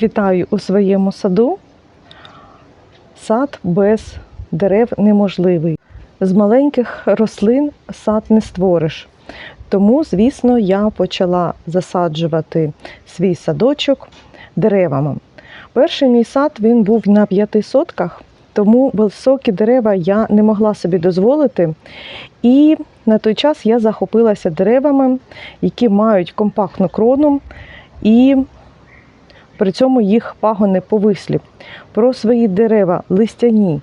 Всіх вітаю у своєму саду. Сад без дерев неможливий. З маленьких рослин сад не створиш. Тому, звісно, я почала засаджувати свій садочок деревами. Перший мій сад він був на п'яти сотках, тому високі дерева я не могла собі дозволити. І на той час я захопилася деревами, які мають компактну крону і при цьому їх пагони повислі. Про свої дерева листяні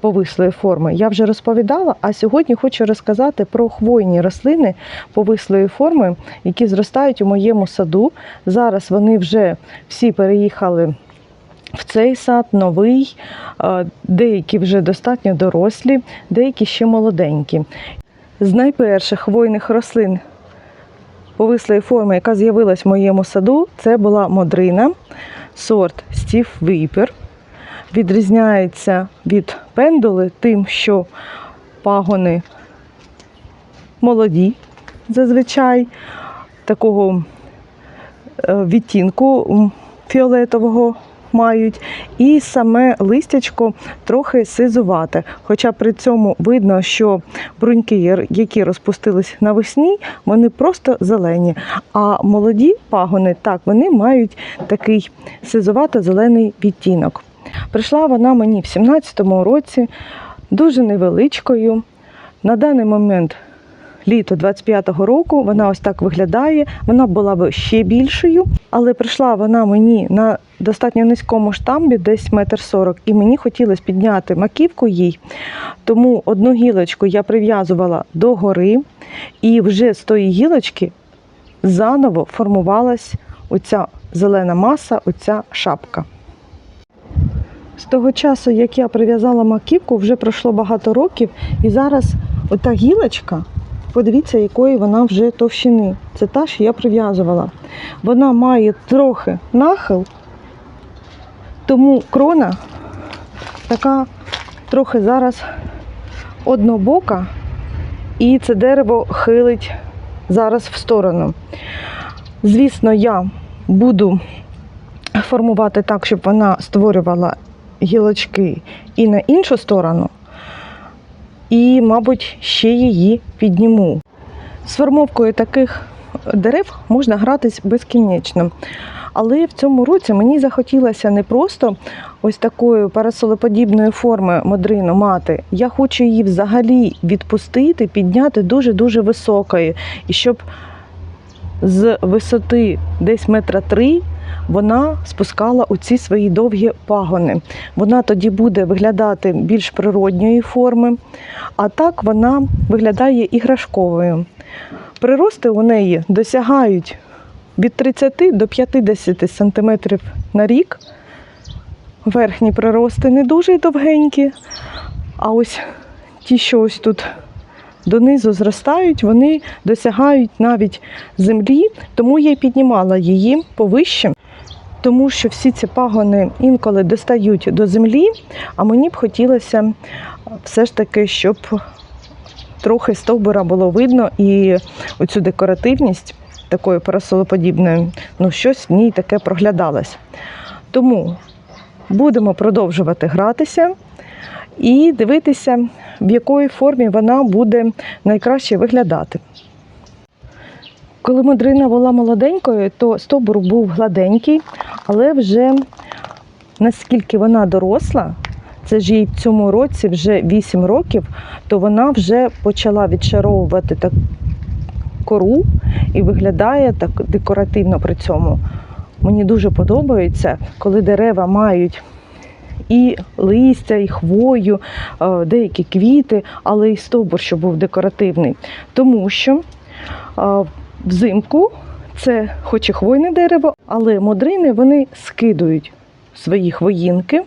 повислої форми я вже розповідала, а сьогодні хочу розказати про хвойні рослини повислої форми, які зростають у моєму саду. Зараз вони вже всі переїхали в цей сад, новий, е, деякі вже достатньо дорослі, деякі ще молоденькі. З найперших хвойних рослин повислої форми, яка з'явилась в моєму саду, це була модрина, сорт Стів Віпер. Відрізняється від пендули тим, що пагони молоді, зазвичай, такого е, відтінку фіолетового мають, і саме листячко трохи сизувате. Хоча при цьому видно, що бруньки, які розпустились навесні, вони просто зелені. А молоді пагони, так, вони мають такий сизувато-зелений відтінок. Прийшла вона мені в 17-му році дуже невеличкою. На даний момент літо 25-го року вона ось так виглядає. Вона була б ще більшою, але прийшла вона мені на достатньо низькому штамбі, десь метр сорок, і мені хотілося підняти маківку їй. Тому одну гілочку я прив'язувала до гори, і вже з тої гілочки заново формувалась оця зелена маса, оця шапка. З того часу, як я прив'язала маківку, вже пройшло багато років, і зараз ота гілочка, подивіться, якої вона вже товщини. Це та, що я прив'язувала. Вона має трохи нахил, тому крона така трохи зараз однобока, і це дерево хилить зараз в сторону. Звісно, я буду формувати так, щоб вона створювала гілочки і на іншу сторону, і, мабуть, ще її підніму. З формовкою таких дерев можна гратись безкінечно. Але в цьому році мені захотілося не просто ось такої парасолеподібної форми модрину мати. Я хочу її взагалі відпустити, підняти дуже-дуже високою. І щоб з висоти десь метра три вона спускала оці свої довгі пагони. Вона тоді буде виглядати більш природньої форми, а так вона виглядає іграшковою. Прирости у неї досягають від 30 до 50 см на рік. Верхні прирости не дуже довгенькі, а ось ті, що ось тут донизу зростають, вони досягають навіть землі, тому я й піднімала її повище, тому що всі ці пагони інколи достають до землі, а мені б хотілося все ж таки, щоб трохи стовбура було видно і оцю декоративність такої парасолоподібної, ну щось в ній таке проглядалось. Тому будемо продовжувати гратися і дивитися, в якої формі вона буде найкраще виглядати. Коли модрина була молоденькою, то стовбур був гладенький, але вже наскільки вона доросла, це ж їй в цьому році вже 8 років, то вона вже почала відшаровувати так кору і виглядає так декоративно при цьому. Мені дуже подобається, коли дерева мають і листя, і хвою, е, деякі квіти, але і стовбур, що був декоративний. Тому що е, взимку це хоч і хвойне дерево, але модрини вони скидують свої хвоїнки,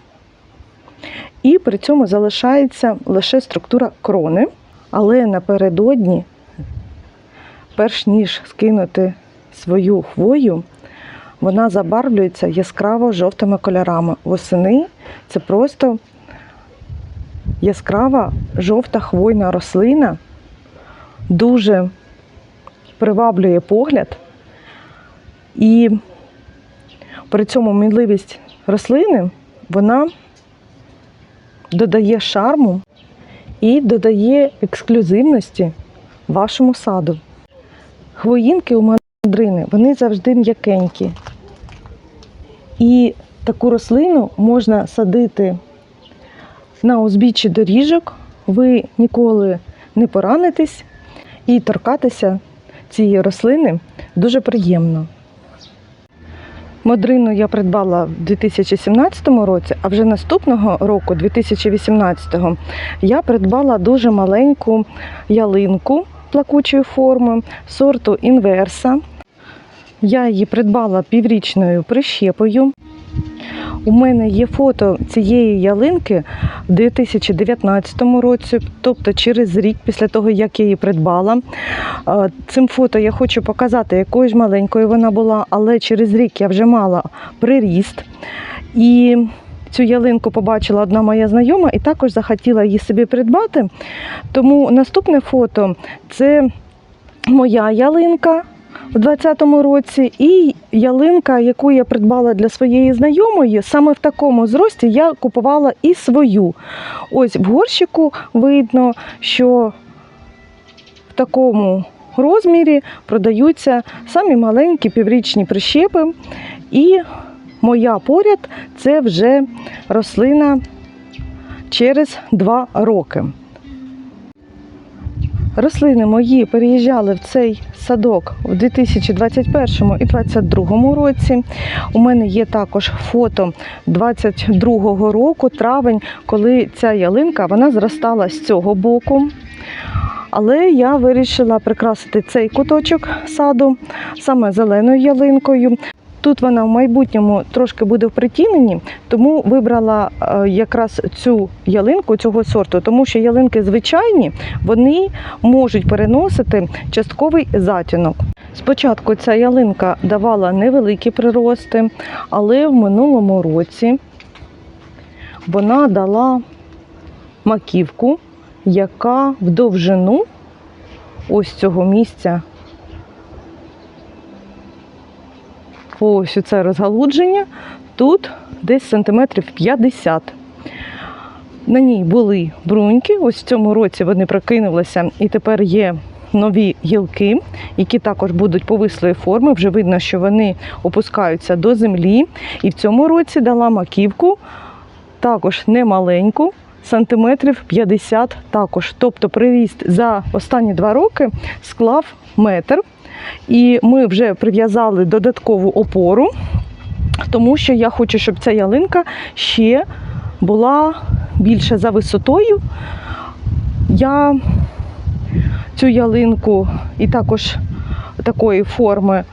і при цьому залишається лише структура крони. Але напередодні, перш ніж скинути свою хвою, вона забарвлюється яскраво жовтими кольорами. Восени це просто яскрава жовта хвойна рослина, дуже приваблює погляд і При цьому мінливість рослини вона додає шарму і додає ексклюзивності вашому саду. Хвоїнки у мандрини вони завжди м'якенькі. І таку рослину можна садити на узбіччі доріжок. Ви ніколи не поранитесь і торкатися цієї рослини дуже приємно. Модрину я придбала в 2017 році, а вже наступного року, 2018-го, я придбала дуже маленьку ялинку плакучої форми сорту інверса. Я її придбала піврічною прищепою. У мене є фото цієї ялинки в 2019 році, тобто через рік після того, як я її придбала. Е, Цим фото я хочу показати, якою ж маленькою вона була, але через рік я вже мала приріст. І цю ялинку побачила одна моя знайома і також захотіла її собі придбати. Тому наступне фото це моя ялинка у 2020 році і ялинка, яку я придбала для своєї знайомої, саме в такому зрості я купувала і свою. Ось в горщику видно, що в такому розмірі продаються самі маленькі піврічні прищепи. І моя поряд це вже рослина через 2 роки. Рослини мої переїжджали в цей садок у 2021 і 2022 році. У мене є також фото 22 року, травень, коли ця ялинка вона зростала з цього боку. Але я вирішила прикрасити цей куточок саду саме зеленою ялинкою. Тут вона в майбутньому трошки буде в притіненні, тому вибрала е, якраз цю ялинку цього сорту, тому що ялинки звичайні вони можуть переносити частковий затінок. Спочатку ця ялинка давала невеликі прирости, але в минулому році вона дала маківку, яка в довжину ось цього місця ось це розгалудження, тут десь сантиметрів 50. На ній були бруньки, ось в цьому році вони прокинулися і тепер є нові гілки, які також будуть повислої форми. Вже видно, що вони опускаються до землі. І в цьому році дала маківку, також немаленьку, сантиметрів 50 також. Тобто приріст за останні два роки склав метр. І ми вже прив'язали додаткову опору, тому що я хочу, щоб ця ялинка ще була більше за висотою. Я цю ялинку і також такої форми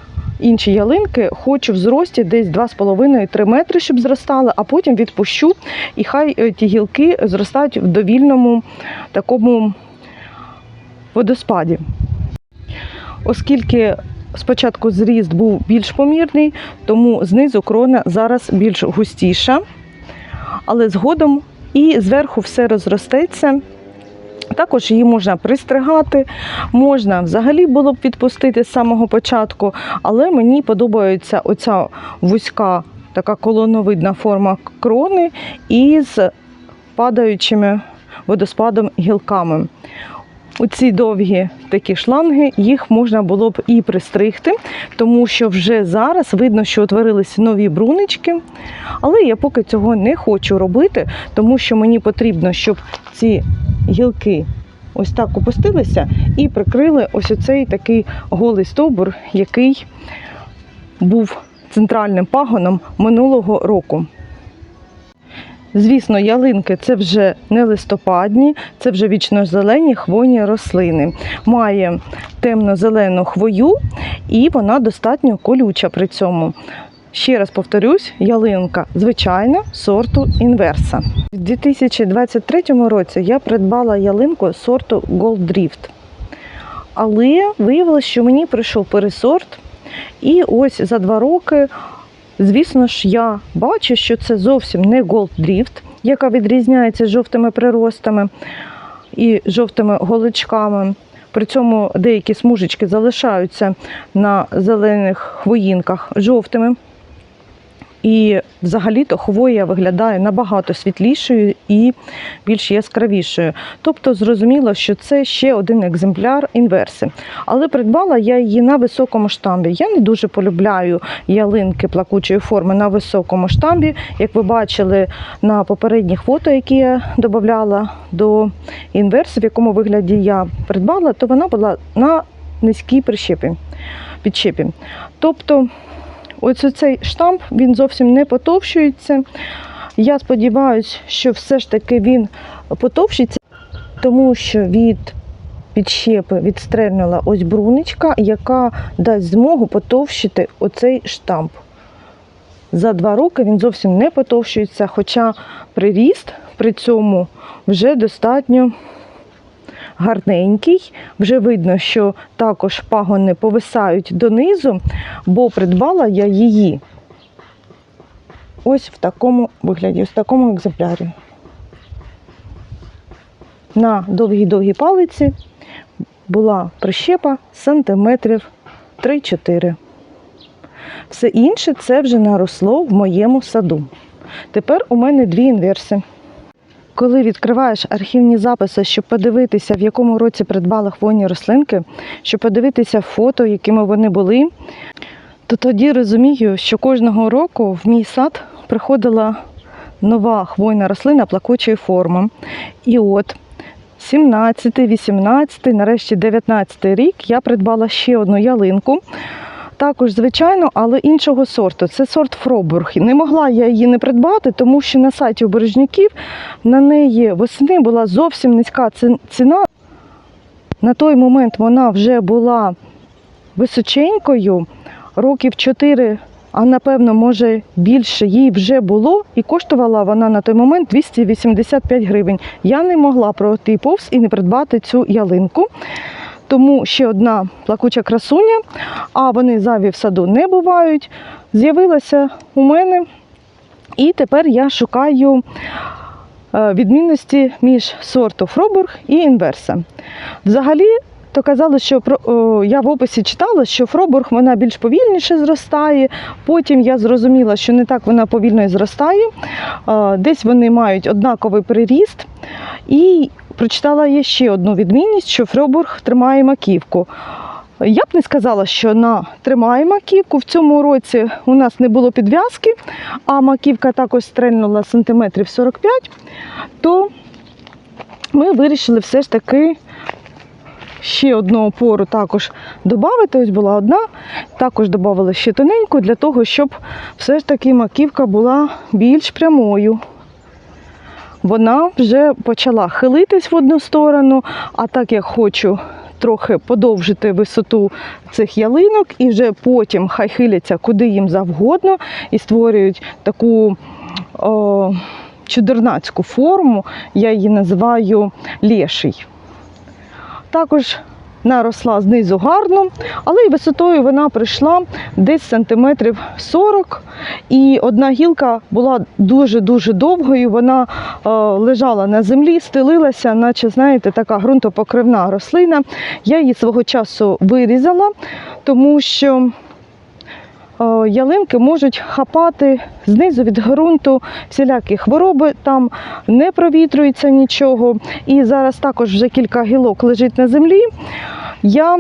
інші ялинки хочу в зрості десь 2,5-3 метри, щоб зростали, а потім відпущу, і хай е, ті гілки зростають в довільному такому водоспаді. Оскільки спочатку зріст був більш помірний, тому знизу крона зараз більш густіша, але згодом і зверху все розростеться. Також її можна пристригати, можна взагалі було б відпустити з самого початку, але мені подобається оця вузька така колоновидна форма крони із падаючими водоспадом гілками. Оці довгі такі шланги, їх можна було б і пристригти, тому що вже зараз видно, що утворилися нові брунички. Але я поки цього не хочу робити, тому що мені потрібно, щоб ці гілки ось так опустилися і прикрили ось оцей такий голий стовбур, який був центральним пагоном минулого року. Звісно, ялинки це вже не листопадні, це вже вічно-зелені хвойні рослини. Має темно-зелену хвою і вона достатньо колюча при цьому. Ще раз повторюсь, ялинка звичайна сорту інверса. У 2023 році я придбала ялинку сорту Gold Drift. Але виявилося, що мені прийшов пересорт, і ось за два роки Звісно ж, я бачу, що це зовсім не Gold яка відрізняється жовтими приростами і жовтими голочками. При цьому деякі смужечки залишаються на зелених хвоїнках жовтими. І взагалі-то хвоя виглядає набагато світлішою і більш яскравішою. Тобто зрозуміло, що це ще один екземпляр інверси. Але придбала я її на високому штамбі. Я не дуже полюбляю ялинки плакучої форми на високому штамбі. Як ви бачили на попередніх фото, які я додавала до інверсу, в якому вигляді я придбала, то вона була на низькій прищепі, підщепі. Тобто, ось цей штамп він зовсім не потовщується. Я сподіваюся, що все ж таки він потовщиться, тому що від підщепи відстрельнула ось бруничка, яка дасть змогу потовщити оцей штамп. За два роки він зовсім не потовщується, хоча приріст при цьому вже достатньо гарненький. Вже видно, що також пагони повисають донизу, бо придбала я її ось в такому вигляді, в такому екземплярі. На довгій-довгій палиці була прищепа сантиметрів 3-4. Все інше це вже наросло в моєму саду. Тепер у мене дві інверси. Коли відкриваєш архівні записи, щоб подивитися, в якому році придбала хвойні рослинки, щоб подивитися фото, якими вони були, то тоді розумію, що кожного року в мій сад приходила нова хвойна рослина плакучої форми. І от 17, 18, нарешті 19 рік я придбала ще одну ялинку. Також, звичайно, але іншого сорту. Це сорт Фробург. Не могла я її не придбати, тому що на сайті у Бережняків на неї восени була зовсім низька ціна. На той момент вона вже була височенькою, років 4, а напевно, може більше їй вже було, і коштувала вона на той момент 285 гривень. Я не могла пройти повз і не придбати цю ялинку. Тому ще одна плакуча красуня, а вони зайві в саду не бувають. З'явилася у мене, і тепер я шукаю е, відмінності між сорту Фробург і інверса. Взагалі, то казали, що про- я в описі читала, що Фробург вона більш повільніше зростає. Потім я зрозуміла, що не так вона повільно і зростає. Е, Десь вони мають однаковий приріст. І прочитала я ще одну відмінність, що Фробург тримає маківку. Я б не сказала, що вона тримає маківку. В цьому році у нас не було підв'язки, а маківка також стрельнула сантиметрів 45, то ми вирішили все ж таки ще одну опору також додати. Ось була одна, також додали ще тоненьку для того, щоб все ж таки маківка була більш прямою вона вже почала хилитись в одну сторону, а так як хочу трохи подовжити висоту цих ялинок, і вже потім хай хиляться куди їм завгодно і створюють таку о, чудернацьку форму, я її називаю леший. Також наросла знизу гарно, але й висотою вона прийшла десь сантиметрів 40. І одна гілка була дуже-дуже довгою. Вона е, лежала на землі, стелилася, наче, знаєте, така ґрунтопокривна рослина. Я її свого часу вирізала, тому що ялинки можуть хапати знизу від ґрунту всілякі хвороби, там не провітрюється нічого. І зараз також вже кілька гілок лежить на землі. Я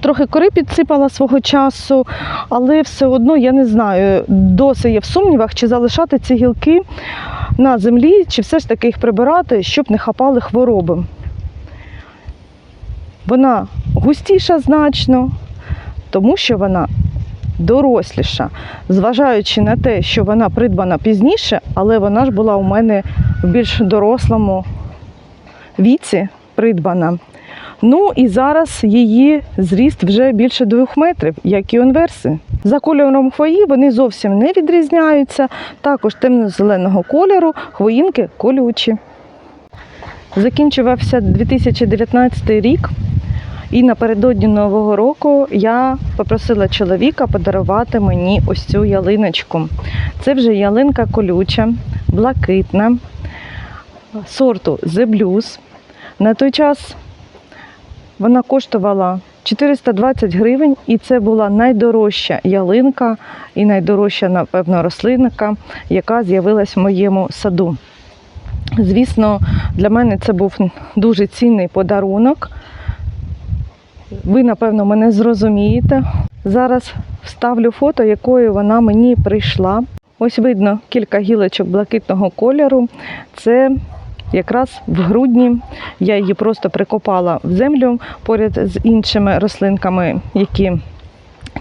трохи кори підсипала свого часу, але все одно я не знаю, досі є в сумнівах, чи залишати ці гілки на землі, чи все ж таки їх прибирати, щоб не хапали хвороби. Вона густіша значно, тому що вона доросліша, зважаючи на те, що вона придбана пізніше, але вона ж була у мене в більш дорослому віці придбана. Ну і зараз її зріст вже більше двох метрів, як і інверси. За кольором хвої вони зовсім не відрізняються. Також темно-зеленого кольору хвоїнки колючі. Закінчувався 2019 рік, і напередодні Нового року я попросила чоловіка подарувати мені ось цю ялиночку. Це вже ялинка колюча, блакитна, сорту The Blues. На той час вона коштувала 420 гривень, і це була найдорожча ялинка і найдорожча, напевно, рослинка, яка з'явилась в моєму саду. Звісно, для мене це був дуже цінний подарунок. Ви, напевно, мене зрозумієте. Зараз вставлю фото, якою вона мені прийшла. Ось видно кілька гілочок блакитного кольору. Це якраз в грудні я її просто прикопала в землю поряд з іншими рослинками, які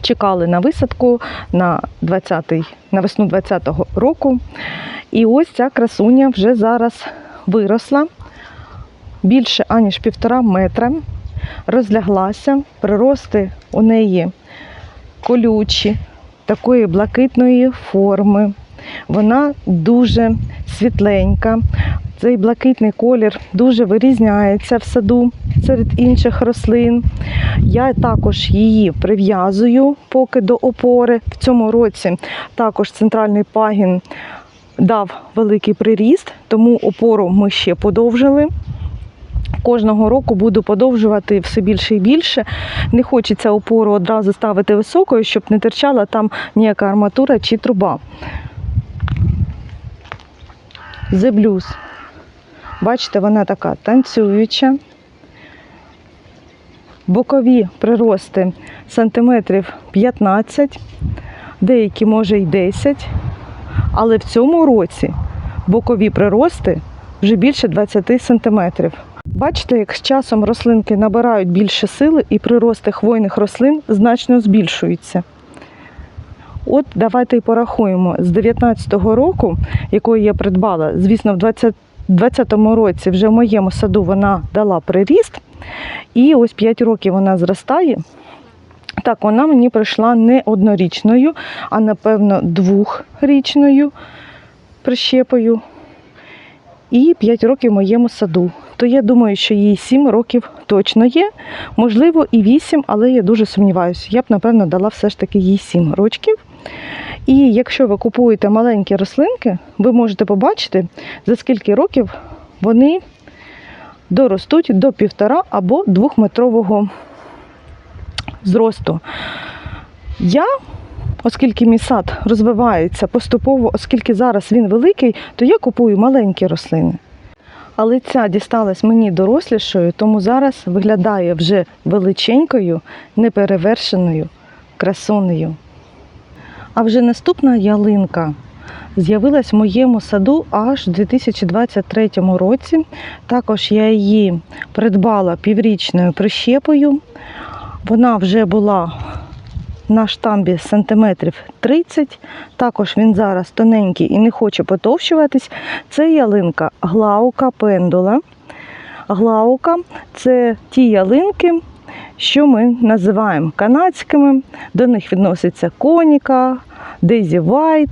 чекали на висадку на 20-й, на весну 20-го року. І ось ця красуня вже зараз виросла більше аніж півтора метра, розляглася, прирости у неї колючі, такої блакитної форми. Вона дуже світленька. Цей блакитний колір дуже вирізняється в саду серед інших рослин. Я також її прив'язую поки до опори. В цьому році також центральний пагін дав великий приріст, тому опору ми ще подовжили. Кожного року буду подовжувати все більше і більше. Не хочеться опору одразу ставити високою, щоб не терчала там ніяка арматура чи труба. Blues. Бачите, вона така танцююча. Бокові прирости сантиметрів 15, деякі може й 10. Але в цьому році бокові прирости вже більше 20 сантиметрів. Бачите, як з часом рослинки набирають більше сили і прирости хвойних рослин значно збільшуються. От давайте і порахуємо. З 19-го року, якої я придбала, звісно, в 20 20-му році вже в моєму саду вона дала приріст, і ось 5 років вона зростає. Так, вона мені прийшла не однорічною, а напевно двохрічною прищепою. І 5 років в моєму саду. То я думаю, що їй 7 років точно є, можливо, і 8, але я дуже сумніваюся. Я б, напевно, дала все ж таки їй 7 років. І якщо ви купуєте маленькі рослинки, ви можете побачити, за скільки років вони доростуть до півтора або двохметрового зросту. Я, оскільки мій сад розвивається поступово, оскільки зараз він великий, то я купую маленькі рослини. Але ця дісталась мені дорослішою, тому зараз виглядає вже величенькою, неперевершеною красунею. А вже наступна ялинка з'явилась в моєму саду аж у 2023 році. Також я її придбала піврічною прищепою. Вона вже була на штамбі сантиметрів 30. Також він зараз тоненький і не хоче потовщуватись. Це ялинка глаука пендула. Глаука це ті ялинки, що ми називаємо канадськими. До них відноситься коніка, Дезі Вайт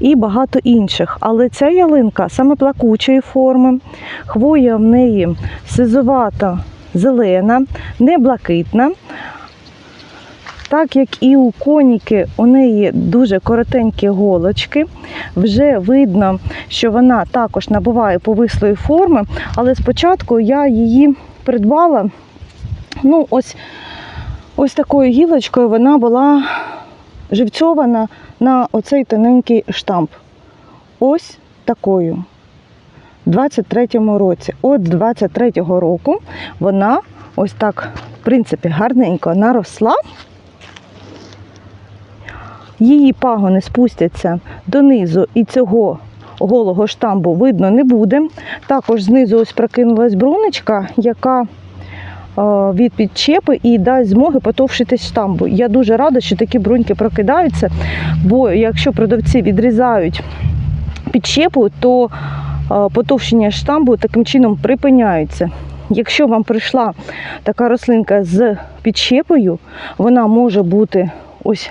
і багато інших. Але ця ялинка саме плакучої форми, хвоя в неї сизувата зелена, не блакитна. Так як і у коніки у неї дуже коротенькі голочки, вже видно, що вона також набуває повислої форми, але спочатку я її придбала ну, ось, ось такою гілочкою вона була живцьована на оцей тоненький штамп. Ось такою. У 23-му році. От з 23-го року вона ось так, в принципі, гарненько наросла. Її пагони спустяться донизу і цього голого штамбу видно не буде. Також знизу ось прокинулась бруночка, яка е, від підчепи і дасть змоги потовшитись штамбу. Я дуже рада, що такі бруньки прокидаються, бо якщо продавці відрізають підчепу, то е, потовщення штамбу таким чином припиняється. Якщо вам прийшла така рослинка з підщепою, вона може бути ось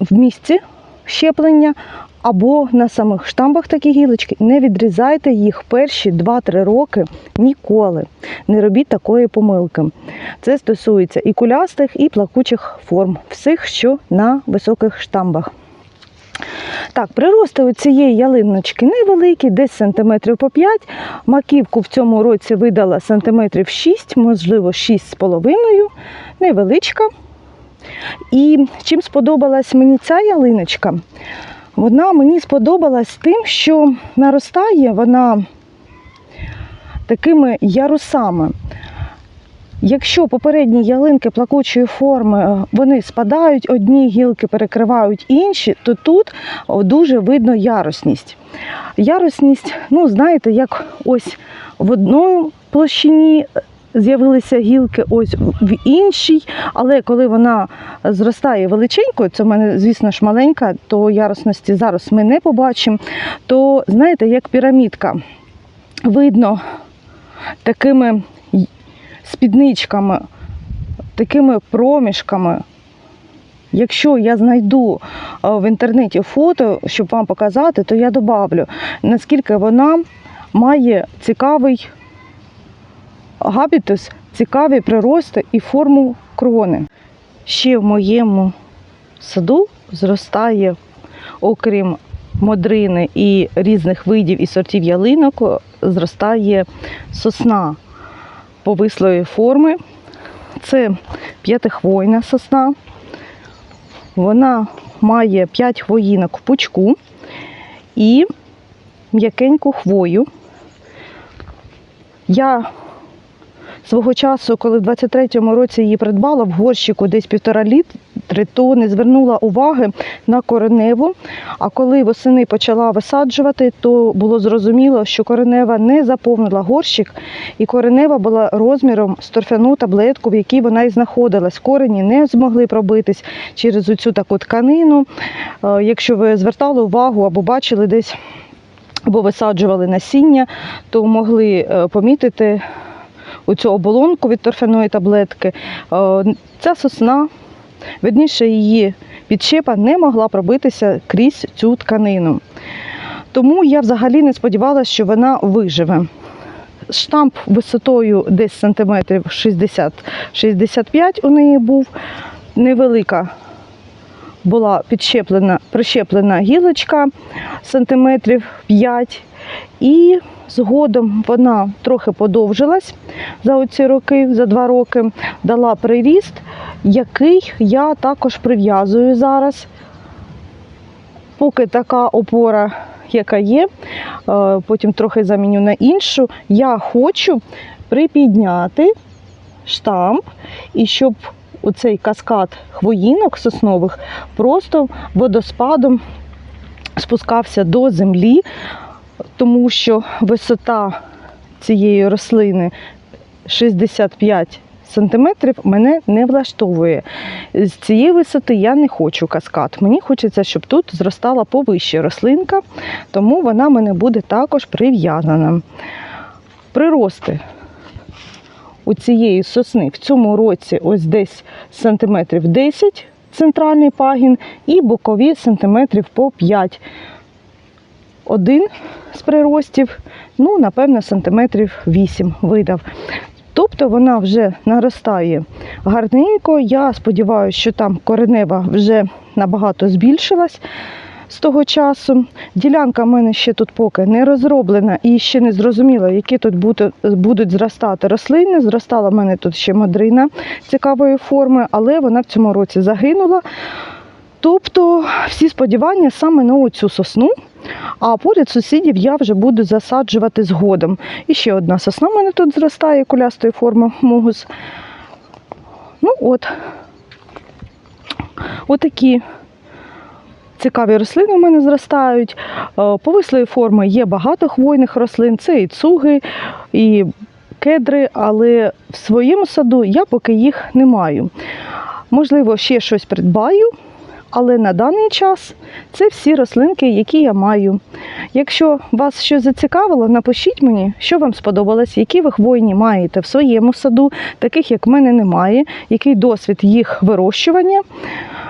в місці щеплення або на самих штамбах такі гілочки. Не відрізайте їх перші 2-3 роки ніколи. Не робіть такої помилки. Це стосується і кулястих, і плакучих форм, всіх, що на високих штамбах. Так, прирости у цієї ялиночки невеликі, десь сантиметрів по 5. Маківку в цьому році видала сантиметрів 6, можливо, 6,5, невеличка. І чим сподобалась мені ця ялиночка? Вона мені сподобалась тим, що наростає вона такими ярусами. Якщо попередні ялинки плакучої форми е, вони спадають, одні гілки перекривають інші, то тут дуже видно ярусність. Ярусність, ну знаєте, як ось в одній площині з'явилися гілки, ось в іншій, але коли вона зростає величенькою, це в мене, звісно ж, маленька, то ярусності зараз ми не побачимо, то знаєте, як пірамідка, видно такими спідничками, такими проміжками. Якщо я знайду е, в інтернеті фото, щоб вам показати, то я добавлю, наскільки вона має цікавий габітус, цікаві прирости і форму крони. Ще в моєму саду зростає, окрім модрини і різних видів і сортів ялинок, зростає сосна повислої форми. Це п'ятихвойна сосна. Вона має 5 хвоїнок в пучку і м'якеньку хвою. Я свого часу, коли в 23-му році її придбала в горщику десь півтора літри, то не звернула уваги на кореневу. А коли восени почала висаджувати, то було зрозуміло, що коренева не заповнила горщик, і коренева була розміром з торфяну таблетку, в якій вона і знаходилась. Корені не змогли пробитись через оцю таку тканину. Е, Якщо ви звертали увагу або бачили десь. Або висаджували насіння, то могли е, помітити оцю оболонку від торфяної таблетки. Е, Ця сосна, видніше її підщепа не могла пробитися крізь цю тканину. Тому я взагалі не сподівалася, що вона виживе. Штамп висотою десь сантиметрів 60-65 у неї був невелика. Була підщеплена, прищеплена гілочка сантиметрів 5, і згодом вона трохи подовжилась за оці роки, за два роки, дала приріст, який я також прив'язую зараз. Поки така опора, яка є, е, потім трохи заміню на іншу, я хочу припідняти штамп і щоб оцей каскад хвоїнок соснових просто водоспадом спускався до землі, тому що висота цієї рослини 65 сантиметрів мене не влаштовує. З цієї висоти я не хочу каскад. Мені хочеться, щоб тут зростала повище рослинка, тому вона мене буде також прив'язана. Прирости у цієї сосни в цьому році ось десь сантиметрів 10 центральний пагін і бокові сантиметрів по 5. Один з приростів, ну, напевно, сантиметрів 8 видав. Тобто вона вже наростає гарненько. Я сподіваюся, що там коренева вже набагато збільшилась з того часу. Ділянка в мене ще тут поки не розроблена і ще не зрозуміло, які тут будуть зростати рослини. Зростала в мене тут ще мадрина цікавої форми, але вона в цьому році загинула. Тобто всі сподівання саме на оцю сосну, а поряд сусідів я вже буду засаджувати згодом. І ще одна сосна в мене тут зростає кулястої форми мугус. Ну от, отакі цікаві рослини у мене зростають. Е, Повислої форми є багато хвойних рослин, це і цуги, і кедри, але в своєму саду я поки їх не маю. Можливо, ще щось придбаю, але на даний час це всі рослинки, які я маю. Якщо вас щось зацікавило, напишіть мені, що вам сподобалось, які ви хвойні маєте в своєму саду, таких як в мене немає, який досвід їх вирощування.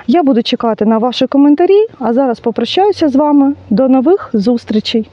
Я буду чекати на ваші коментарі, а зараз попрощаюся з вами. До нових зустрічей!